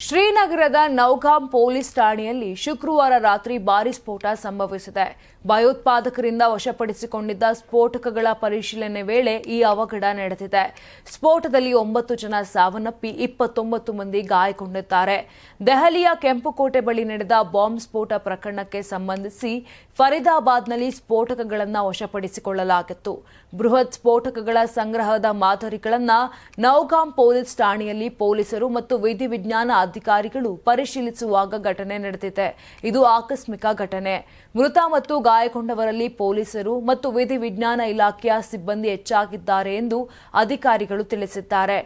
ಶ್ರೀನಗರದ ನೌಗಾಂ ಪೊಲೀಸ್ ಠಾಣೆಯಲ್ಲಿ ಶುಕ್ರವಾರ ರಾತ್ರಿ ಭಾರೀ ಸ್ಫೋಟ ಸಂಭವಿಸಿದೆ. ಭಯೋತ್ಪಾದಕರಿಂದ ವಶಪಡಿಸಿಕೊಂಡಿದ್ದ ಸ್ಫೋಟಕಗಳ ಪರಿಶೀಲನೆ ವೇಳೆ ಈ ಅವಘಡ ನಡೆದಿದೆ. ಸ್ಫೋಟದಲ್ಲಿ ಒಂಬತ್ತು ಜನ ಸಾವನ್ನಪ್ಪಿ ಇಪ್ಪತ್ತೊಂಬತ್ತು ಮಂದಿ ಗಾಯಗೊಂಡಿದ್ದಾರೆ. ದೆಹಲಿಯ ಕೆಂಪುಕೋಟೆ ಬಳಿ ನಡೆದ ಬಾಂಬ್ ಸ್ಫೋಟ ಪ್ರಕರಣಕ್ಕೆ ಸಂಬಂಧಿಸಿ ಫರೀದಾಬಾದ್ನಲ್ಲಿ ಸ್ಫೋಟಕಗಳನ್ನು ವಶಪಡಿಸಿಕೊಳ್ಳಲಾಗಿತ್ತು. ಬೃಹತ್ ಸ್ಫೋಟಕಗಳ ಸಂಗ್ರಹದ ಮಾದರಿಗಳನ್ನು ನೌಗಾಂ ಪೊಲೀಸ್ ಠಾಣೆಯಲ್ಲಿ ಪೊಲೀಸರು ಮತ್ತು ವಿಧಿವಿಜ್ಞಾನ ಅಧಿಕಾರಿಗಳು ಪರಿಶೀಲಿಸುವಾಗ ಘಟನೆ ನಡೆದಿದೆ. ಇದು ಆಕಸ್ಮಿಕ ಘಟನೆ. ಮೃತ ಮತ್ತು ಗಾಯಗೊಂಡವರಲ್ಲಿ ಪೊಲೀಸರು ಮತ್ತು ವಿಧಿವಿಜ್ಞಾನ ಇಲಾಖೆಯ ಸಿಬ್ಬಂದಿ ಹೆಚ್ಚಾಗಿದ್ದಾರೆ ಎಂದು ಅಧಿಕಾರಿಗಳು ತಿಳಿಸಿದ್ದಾರೆ.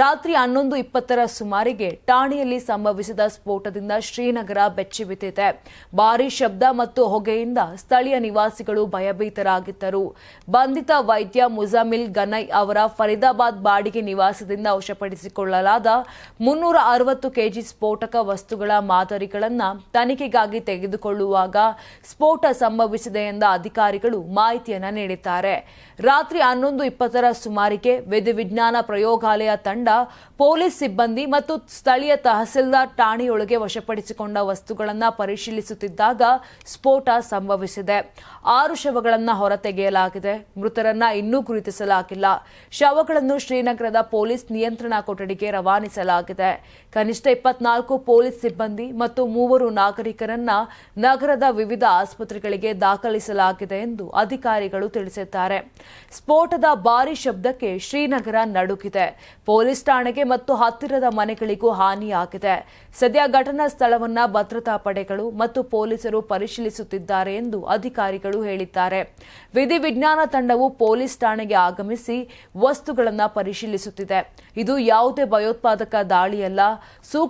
ರಾತ್ರಿ ಹನ್ನೊಂದು ಇಪ್ಪತ್ತರ ಸುಮಾರಿಗೆ ಠಾಣೆಯಲ್ಲಿ ಸಂಭವಿಸಿದ ಸ್ಫೋಟದಿಂದ ಶ್ರೀನಗರ ಬೆಚ್ಚಿಬಿದ್ದಿದೆ ಭಾರೀ ಶಬ್ದ ಮತ್ತು ಹೊಗೆಯಿಂದ ಸ್ಥಳೀಯ ನಿವಾಸಿಗಳು ಭಯಭೀತರಾಗಿದ್ದರು. ಬಂಧಿತ ವೈದ್ಯ ಮುಜಾಮಿಲ್ ಗನೈ ಅವರ ಫರೀದಾಬಾದ್ ಬಾಡಿಗೆ ನಿವಾಸದಿಂದ ವಶಪಡಿಸಿಕೊಳ್ಳಲಾದ ಮುನ್ನೂರ ಅರವತ್ತು ಕೆಜಿ ಸ್ಫೋಟಕ ವಸ್ತುಗಳ ಮಾದರಿಗಳನ್ನು ತನಿಖೆಗಾಗಿ ತೆಗೆದುಕೊಳ್ಳುವಾಗ ಸ್ಫೋಟ ಸಂಭವಿಸಿದೆ ಎಂದ ಅಧಿಕಾರಿಗಳು ಮಾಹಿತಿಯನ್ನು ನೀಡಿದ್ದಾರೆ. ರಾತ್ರಿ ಹನ್ನೊಂದು ಇಪ್ಪತ್ತರ ಸುಮಾರಿಗೆ ವಿಧಿವಿಜ್ಞಾನ ಪ್ರಯೋಗಾಲಯ ತಂಡ ಪೊಲೀಸ್ ಸಿಬ್ಬಂದಿ ಮತ್ತು ಸ್ಥಳೀಯ ತಹಸೀಲ್ದಾರ್ ಠಾಣೆಯೊಳಗೆ ವಶಪಡಿಸಿಕೊಂಡ ವಸ್ತುಗಳನ್ನು ಪರಿಶೀಲಿಸುತ್ತಿದ್ದಾಗ ಸ್ಫೋಟ ಸಂಭವಿಸಿದೆ. ಆರು ಶವಗಳನ್ನು ಹೊರತೆಗೆಯಲಾಗಿದೆ. ಮೃತರನ್ನ ಇನ್ನೂ ಗುರುತಿಸಲಾಗಿಲ್ಲ. ಶವಗಳನ್ನು ಶ್ರೀನಗರದ ಪೊಲೀಸ್ ನಿಯಂತ್ರಣ ಕೊಠಡಿಗೆ ರವಾನಿಸಲಾಗಿದೆ. ಕನಿಷ್ಠ ಇಪ್ಪತ್ನಾಲ್ಕು ಪೊಲೀಸ್ ಸಿಬ್ಬಂದಿ ಮತ್ತು ಮೂವರು ನಾಗರಿಕರನ್ನ ನಗರದ ವಿವಿಧ ಆಸ್ಪತ್ರೆಗಳಿಗೆ ದಾಖಲಿಸಲಾಗಿದೆ ಎಂದು ಅಧಿಕಾರಿಗಳು ತಿಳಿಸಿದ್ದಾರೆ. ಸ್ಫೋಟದ ಭಾರಿ ಶಬ್ದಕ್ಕೆ ಶ್ರೀನಗರ ನಡುಗಿದೆ. ಪೊಲೀಸ್ ಠಾಣೆಗೆ ಮತ್ತು ಹತ್ತಿರದ ಮನೆಗಳಿಗೂ ಹಾನಿಯಾಗಿದೆ. ಸದ್ಯ ಘಟನಾ ಸ್ಥಳವನ್ನ ಭದ್ರತಾ ಪಡೆಗಳು ಮತ್ತು ಪೊಲೀಸರು ಪರಿಶೀಲಿಸುತ್ತಿದ್ದಾರೆ ಎಂದು ಅಧಿಕಾರಿಗಳು ಹೇಳಿದ್ದಾರೆ. ವಿಧಿವಿಜ್ಞಾನ ತಂಡವು ಪೊಲೀಸ್ ಠಾಣೆಗೆ ಆಗಮಿಸಿ ವಸ್ತುಗಳನ್ನು ಪರಿಶೀಲಿಸುತ್ತಿದೆ. ಇದು ಯಾವುದೇ ಭಯೋತ್ಪಾದಕ ದಾಳಿಯಲ್ಲ.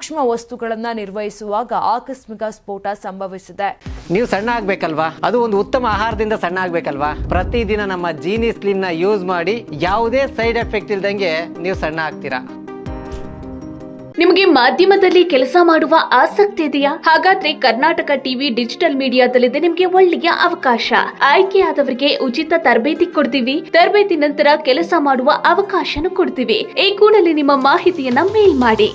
ಸೂಕ್ಷ್ಮ ವಸ್ತುಗಳನ್ನು ನಿರ್ವಹಿಸುವಾಗ ಆಕಸ್ಮಿಕ ಸ್ಫೋಟ ಸಂಭವಿಸಿದೆ. ನೀವು ಸಣ್ಣ ಆಗ್ಬೇಕಲ್ವಾ? ಅದು ಒಂದು ಉತ್ತಮ ಆಹಾರದಿಂದ ಸಣ್ಣ ಆಗ್ಬೇಕಲ್ವಾ? ಪ್ರತಿದಿನ ನಮ್ಮ ಜೀನಿ ಸ್ಲಿಮ್ನ ಯೂಸ್ ಮಾಡಿ ಯಾವುದೇ ಸೈಡ್ ಎಫೆಕ್ಟ್ ಇಲ್ದಂಗೆ ನೀವು ಸಣ್ಣ ಆಗ್ತೀರಾ? ನಿಮಗೆ ಮಾಧ್ಯಮದಲ್ಲಿ ಕೆಲಸ ಮಾಡುವ ಆಸಕ್ತಿ ಇದೆಯಾ? ಹಾಗಾದ್ರೆ ಕರ್ನಾಟಕ ಟಿವಿ ಡಿಜಿಟಲ್ ಮೀಡಿಯಾದಲ್ಲಿದೆ ನಿಮಗೆ ಒಳ್ಳೆಯ ಅವಕಾಶ. ಆಯ್ಕೆಯಾದವರಿಗೆ ಉಚಿತ ತರಬೇತಿ ಕೊಡ್ತೀವಿ. ತರಬೇತಿ ನಂತರ ಕೆಲಸ ಮಾಡುವ ಅವಕಾಶನೂ ಕೊಡ್ತೀವಿ. ಈ ಕೂಡಲೇ ನಿಮ್ಮ ಮಾಹಿತಿಯನ್ನ ಮೇಲ್ ಮಾಡಿ.